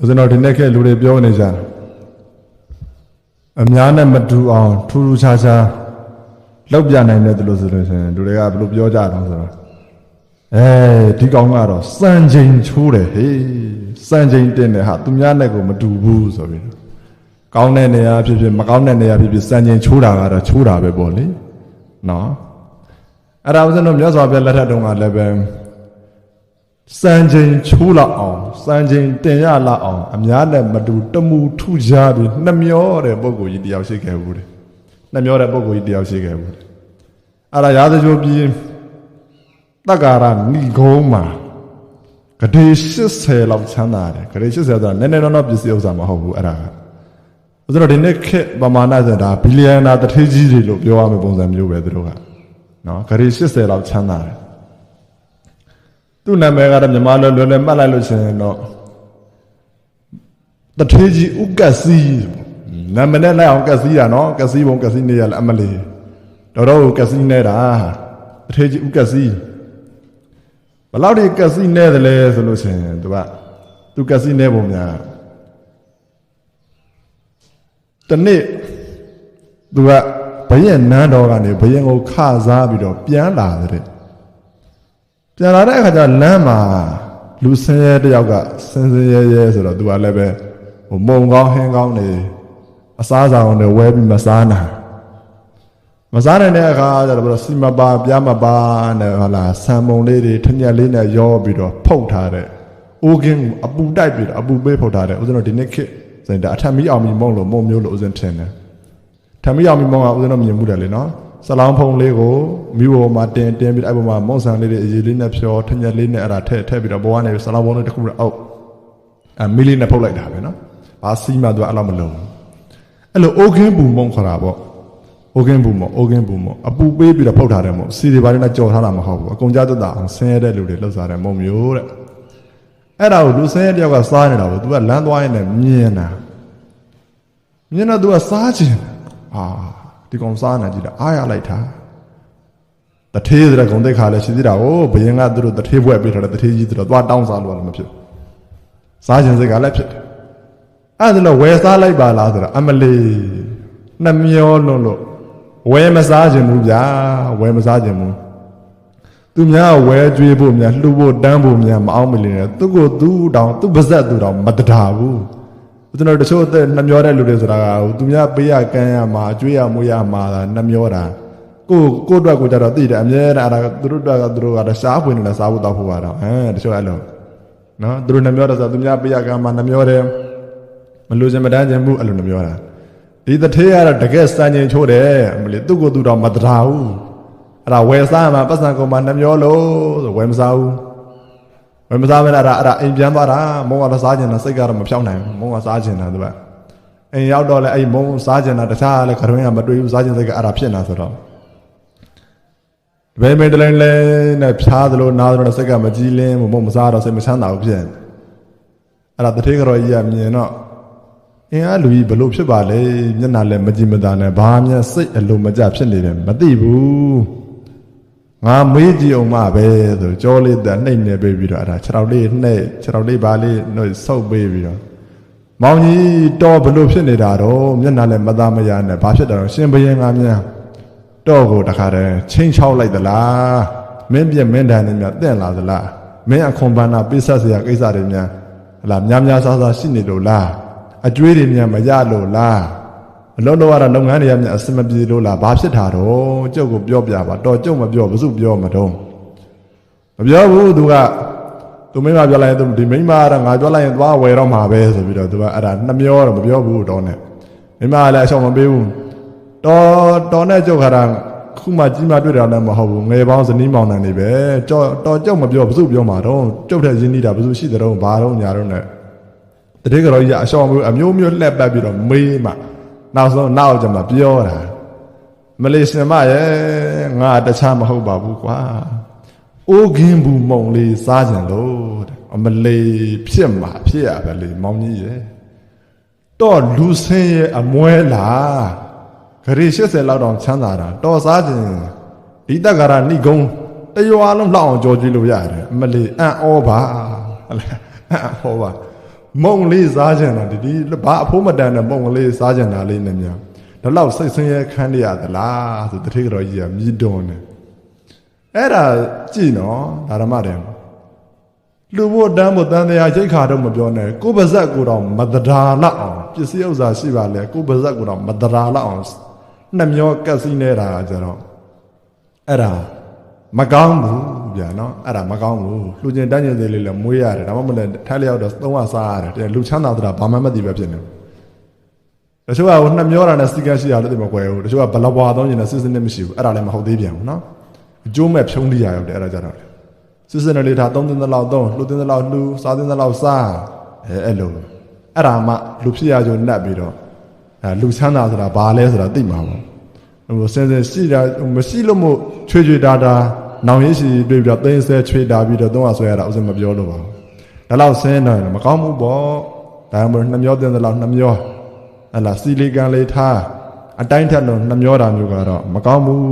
ဦးဇင်းတော်ဒီနေ့ခေတ်လူတွေပြောနေကြတယ်အများနဲ့မတူအောင်ထူးထူးခြားခြားလောက်ပြနိုင်တယ်လို့ဆိုလို့ရှိရင်လူတွေကဘယ်လိုပြောကြတော့ဆိုတော့အဲဒီကောင်ကတော့စံချိန်ချိုးတယ်ဟေးစံချိန်တင်တယ်ဟာသူများနဲ့ကိုမတူဘူးဆိုပြီးကောင်းတဲ့နေရာဖြစ်ဖြစ်မကောင်းတဲ့နေရာဖြစ်ဖြစ်စံချိန်ချိုးတာကတော့ချိုးတာပဲပေါ့လေနော်အဲ့ဒါဦးဇင်းတို့မြတ်စွာဘုရားလက်ထက်တုန်းကလည်းပဲ စံချိန်ချိုးလောက်အောင်စံချိန်တင်ရလောက်အောင်အများနဲ့မတူတမူထုကြပြီးနှမျောတဲ့ပုံကိုကြီးတယောက်ရှိခဲ့ဘူးတဲ့နှမျောတဲ့ပုံကိုကြီးတယောက်ရှိခဲ့ဘူးတဲ့အဲ့ဒါရာဇကြိုပြည်တက္ကာရဏီကုန်းမှာဂဒေ80လောက်ချမ်းသာတယ်ဂဒေ80ဆိုတာနည်းနည်းတော့တော့ပစ္စည်းဥစ္စာမဟုတ်ဘူးအဲ့ဒါကဆိုတော့ဒီနေ့ခေတ်ပမာဏဆိုတာဘီလီယံနာတထေးကြီးတွေလို့ပြောရမယ့်ပုံစံမျိုးပဲသူတို့ကနော်ဂဒေ80လောက်ချမ်းသာတယ် သူ့နာမည်ကတော့မြန်မာလိုလွယ်လွယ်မှတ်လိုက်လို့ရှိရင်တော့တထေးကြီးဥက္ကစီနာမည်နဲ့လိုက်အောင်ကစီတာနော်ကစီဘုံကစီနေရလဲအမလီတော်တော်ကစီနေတာတထေးကြီးဥက္ကစီဘယ်လောက်ဒီကစီနေတယ်လဲဆိုလို့ရှိရင်သူကသူကစီနေပုံများတနေ့သူကဘရင်နန်းတော်ကနေဘရင်ကိုခစားပြီးတော့ပြန်လာတဲ့ ပြန်လာတဲ့အခါကျလမ်းမှာလူဆင်းရဲတယောက်ကဆင်းဆင်းရဲရဲဆိုတော့သူကလည်းပဲဟိုမုံကောင်းဟင်းကောင်းနေအစားအစာတွေဝဲပြီးမစားနိုင်မစားနိုင်တဲ့အခါကျတော့ဘယ်လိုစီမပါပြားမပါနဲ့ဟလာဆံမုံလေးတွေထညက်လေးနဲ့ရောပြီးတော့ဖုတ်ထားတဲ့အိုးကင်းအပူတိုက်ပြီးတော့အပူပေးဖုတ်ထားတဲ့ဦးဇင်းတို့ဒီနေ့ခေတ်စင်တာအထက်မီအောင်မီမုံလို့မုံမျိုးလို့ဦးဇင်းထင်တယ်ထမီအောင်မီမုံကဦးဇင်းတို့မြင်မှုတယ်လေနော် ဆလောင်းဖုံလေးကိုမိဘမှာတင်တင်ပြီးအဲ့ပေါ်မှာမုံဆန်လေးတွေအရေးလေးနဲ့ဖြောထညက်လေးနဲ့အဲ့ဒါထည့်ထည့်ပြီးတော့ဘဝနဲ့ဆလောင်းဖုံလေးတစ်ခုနဲ့အောက်အမီလေးနဲ့ဖုတ်လိုက်တာပဲနော်ဘာစီးမှသူအဲ့လိုမလုံးအဲ့လိုအိုးကင်းပူမုံခေါ်တာပေါ့အိုကင်းဘူးမအိုကင်းဘူးမအပူပေးပြီးတော့ဖုတ်ထားတယ်မို့စီဒီဘာတွေနဲ့ကြော်ထားတာမဟုတ်ဘူးအကုန်ကြသက်တာအောင်ဆင်းရဲတဲ့လူတွေလှုပ်စားတယ်မုံမျိုးတဲ့အဲ့ဒါကိုလူဆင်းရဲတယောက်ကစားနေတာကို तू ကလမ်းသွားရင်လည်းမြင်တာမြင်တော့ तू ကစားချင်တယ်အာ ဒီကောင်စားနေကြည့်တာအားရလိုက်တာတထေးတဲ့ဂုံတိတ်ခါလည်းရှိသေးတာကိုဘယင်ကသူတို့တထေးဘွဲ့ပေးထားတဲ့တထေးကြီးသူတို့သွားတောင်းစားလို့လည်းမဖြစ်စားချင်စိတ်ကလည်းဖြစ်တယ်အဲ့ဒါလို့ဝယ်စားလိုက်ပါလားဆိုတော့အမလီနှမျောလွန်းလို့ဝဲမစားခြင်းဘူးဗျာဝဲမစားခြင်းဘူးသူများဝဲကြွေးဖို့များလှူဖို့တန်းဖို့များမအောင်မလင်းနဲ့သူကိုသူတောင်သူပါဇက်သူတောင်မတတာဘူး ကျွန်တော်တချို့အသက်နှမျောတဲ့လူတွေဆိုတာကသူများပေးရကမ်းရမှာကြွေးရမွေးရမှာနှမျောတာကိုကိုအတွက်ကိုကြတော့သိတယ်အမြဲတမ်းအဲ့ဒါသူတို့အတွက်ကသူတို့ကတော့ရှားဖွင့်နေတာစားဖို့တောက်ဖို့ပါတော့ဟမ်တချို့အဲ့လိုနော်သူတို့နှမျောတယ်ဆိုတော့သူများပေးရကမ်းမှာနှမျောတယ်မလို့စမတန်းခြင်းမှုအဲ့လိုနှမျောတာဒီတထေးကတော့တကယ်စံချိန်ချိုးတယ်မလေးသူ့ကိုယ်သူတော့မတရာဘူးအဲ့ဒါဝယ်စားမှာပတ်စံကုန်မှာနှမျောလို့ဆိုဝယ်မစားဘူး ဝယ်မစားမဲအဲ့ဒါအဲ့ဒါအိမ်ပြန်သွားတာမုံကတော့စားကျင်တာစိတ်ကတော့မဖြောင်းနိုင်ဘူးမုံကစားကျင်တာသူကအိမ်ရောက်တော့လဲအဲ့မုံစားကျင်တာတခြားလဲခရွင်းကမတွေ့ဘူးစားကျင်စိတ်ကအဲ့ဒါဖြစ်နေတာဆိုတော့ဘယ်မင်းတလဲလဲနဲ့ဖြားသလိုနားသလိုနဲ့စိတ်ကမကြည်လင်းမုံမစားတော့စိတ်မချမ်းသာဘူးဖြစ်အဲ့ဒါတထေးကတော့ကြီးကမြင်တော့အင်းအားလူကြီးဘလို့ဖြစ်ပါလဲမျက်နှာလည်းမကြည်မသာနဲ့ဘာမှစိတ်အလိုမကျဖြစ်နေတယ်မသိဘူး ငါမေးကြည့်အောင်မပဲဆိုကြောလေးတက်နှိမ့်နေပေးပြီးတော့အဲ့ဒါခြေထောက်လေးနှိမ့်ခြေထောက်လေးပါလေးနှုတ်ဆုပ်ပေးပြီးတော့မောင်ကြီးတော့ဘလို့ဖြစ်နေတာတော့မျက်နှာလည်းမသားမရနဲ့ဘာဖြစ်တာတော့ရှင်ဘရင်ကမြန်တော့ကိုတခါတည်းချင်းချောက်လိုက်သလားမင်းပြက်မင်းတန်နေမြတင့်လာသလားမင်းအခွန်ပန်းနာပိဆက်စရာကိစ္စတွေများဟလာများများဆားဆားရှိနေလို့လားအကျွေးတွေမြန်မရလို့လား အလုံးလုံးရတာလုပ်ငန်းတွေကမြန်အဆင်မပြေလို့လားဘာဖြစ်တာတော့ကျုပ်ကိုပြောပြပါတော်ကျုပ်မပြောဘုစုပြောမတော့မပြောဘူးသူကသူမိမပြောလိုက်ရင်သူဒီမိမကငါပြောလိုက်ရင်သွားဝယ်တော့မှာပဲဆိုပြီးတော့သူကအဲ့ဒါနှမျောတော့မပြောဘူးတော့နဲ့မိမကလည်းအရှောင်မပေးဘူးတော်တော်နဲ့ကျုပ်ခါတာခုမှကြီးမှတွေ့တာလည်းမဟုတ်ဘူးငယ်ပေါင်းဇနီးမောင်နှံနေပဲတော်တော်ကျုပ်မပြောဘုစုပြောမှာတော့ကျုပ်ထက်ရင်းနှီးတာဘုစုရှိတဲ့တော့ဘာတော့ညာတော့နဲ့တတိကတော်ကြီးကအရှောင်မျိုးအမျိုးမျိုးလှက်ပတ်ပြီးတော့မေးမှ နောက်ဆုံးနောက်ကျမှပြောတာမလေးရှင်မရဲ့ငါတခြားမဟုတ်ပါဘူးကွာအိုးကင်းဘူးမုံလေးစားကြံလို့တဲ့အမလေးဖြစ်မှာဖြစ်ရပဲလေမောင်ကြီးရဲ့တော့လူဆင်းရဲ့အမွဲလားဂရီ80လောက်တောင်ချမ်းသာတာတော်စားခြင်းဒီတက္ကရာဏိကုံတရွာလုံးလှအောင်ကြော်ကြည့်လို့ရတယ်အမလေးအံ့ဩပါဟဲ့လားအံ့ဩပါ မုံလေးစားကြတာဒီဒီဘာအဖိုးမတန်တဲ့မုံလေးစားကြတာလေးနဲ့များဒါတော့စိတ်ဆင်းရဲခန်းရရသလားဆိုတတိကတော်ကြီးကမြည်တွန်းတယ်အဲ့ဒါကြည့်နော်ဓမ္မတယ်လူဖို့တန်းဖို့တန်တရားချိတ်ခါတော့မပြောနဲ့ကိုယ်ပါဇက်ကိုတော့မတရာလောက်အောင်ပစ္စည်းဥစ္စာရှိပါလေကိုယ်ပါဇက်ကိုတော့မတရာလောက်အောင်နှမျောကက်စီနေတာကြတော့အဲ့ဒါမကောင်းဘူး ဗျာနော်အဲ့ဒါမကောင်းဘူးလူချင်းတန်းကျင်သေးလေးလည်းမွေးရတယ်ဒါမှမဟုတ်လည်းထိုက်လျောက်တော့သုံးဝစားရတယ်တဲ့လူချမ်းသာတာဘာမှမသိပဲဖြစ်နေတယ်တချို့ကဟိုနှမျောတာနဲ့စီကန်းရှိရလို့သိမကွယ်ဘူးတချို့ကဘလဘွာသုံးကျင်နဲ့စစ်စစ်နဲ့မရှိဘူးအဲ့ဒါလည်းမဟုတ်သေးပြန်ဘူးနော်အကျိုးမဲ့ဖြုံးလိရရောက်တယ်အဲ့ဒါကြတော့စစ်စစ်နဲ့လေးထားသုံးသိန်းသလောက်သုံးလှူသိန်းသလောက်လှူစားသိန်းသလောက်စားအဲအဲ့လိုအဲ့ဒါမှလူဖြစ်ရကြုံနှက်ပြီးတော့အဲလူချမ်းသာဆိုတာဘာလဲဆိုတာသိမှာပေါ့ဟိုစင်စင်ရှိတာမရှိလို့မို့ချွေချွေတာတာ နောင်ရရှိတွေ့ပြီးတော့သိန်းဆဲချွေတာပြီးတော့သုံးရဆွဲရတာဥစဉ်မပြောလို့ပါဘူးဒါတော့ဆင်းတော့မကောင်းဘူးပေါ့ဒါမှမဟုတ်နှမျောတင်သလောက်နှမျောဟလာစီလီကန်လေးထားအတိုင်းထက်လို့နှမျောတာမျိုးကတော့မကောင်းဘူး